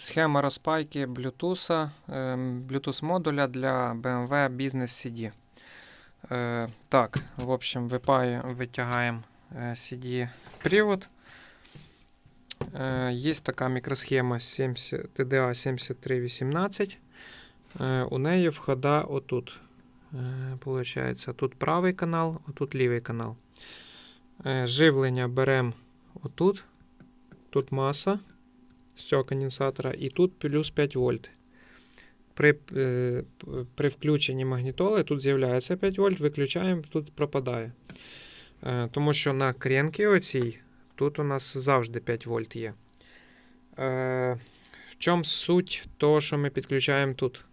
Схема розпайки Bluetooth, ем, Bluetooth модуля для BMW Business CD. Е, Так, в общем, витягаємо е, CD привод. Е, Є така мікросхема 70, TDA 7318. Е, У неї входа отут. Получається, тут правий канал, отут лівий канал. Живлення беремо отут. Тут маса з цього конденсатора, і тут плюс 5 вольт. При, е, при включенні магнітоли тут з'являється 5 вольт, виключаємо, тут пропадає. Е, тому що на кренки оцій тут у нас завжди 5 вольт є. Е, в чому суть того, що ми підключаємо тут?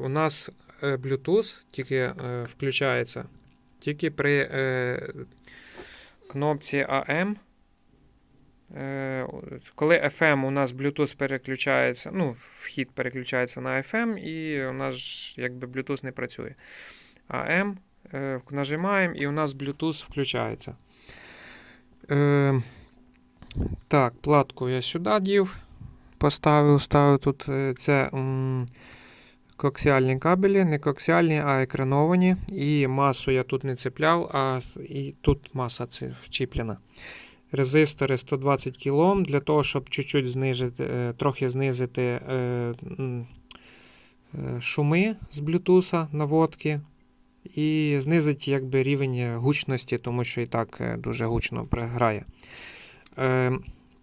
У нас Bluetooth тільки включається тільки при кнопці AM. Е, коли FM у нас Bluetooth переключається, ну, вхід переключається на FM, і у нас якби Bluetooth не працює. AM е, нажимаємо, і у нас Bluetooth включається. Е, так, платку я сюди дів. Поставив, ставив тут це м, коаксіальні кабелі, не коаксіальні, а екрановані. І масу я тут не цепляв, а і тут маса вчіплена резистори 120 кОм для того, щоб чуть-чуть знижити, е, трохи знизити е, е, шуми з Bluetooth наводки. І знизити якби, рівень гучності, тому що і так дуже гучно грає.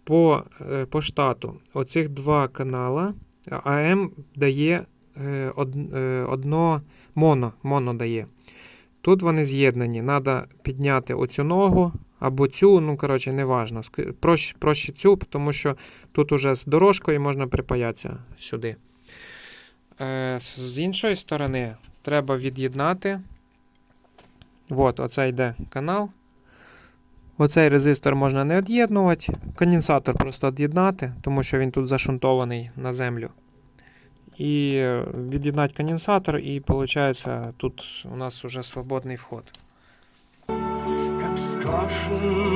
По, по штату оцих два канала AM дає одно моно, моно дає. Тут вони з'єднані. Треба підняти оцю ногу або цю, ну, коротше, неважно. Проще, проще цю, тому що тут уже з дорожкою можна припаятися сюди. Е, з іншої сторони, треба від'єднати. От, оце йде канал. Оцей резистор можна не від'єднувати. Конденсатор просто від'єднати, тому що він тут зашунтований на землю. І е, від'єднати конденсатор, і виходить, тут у нас вже свободний вход. Flaschen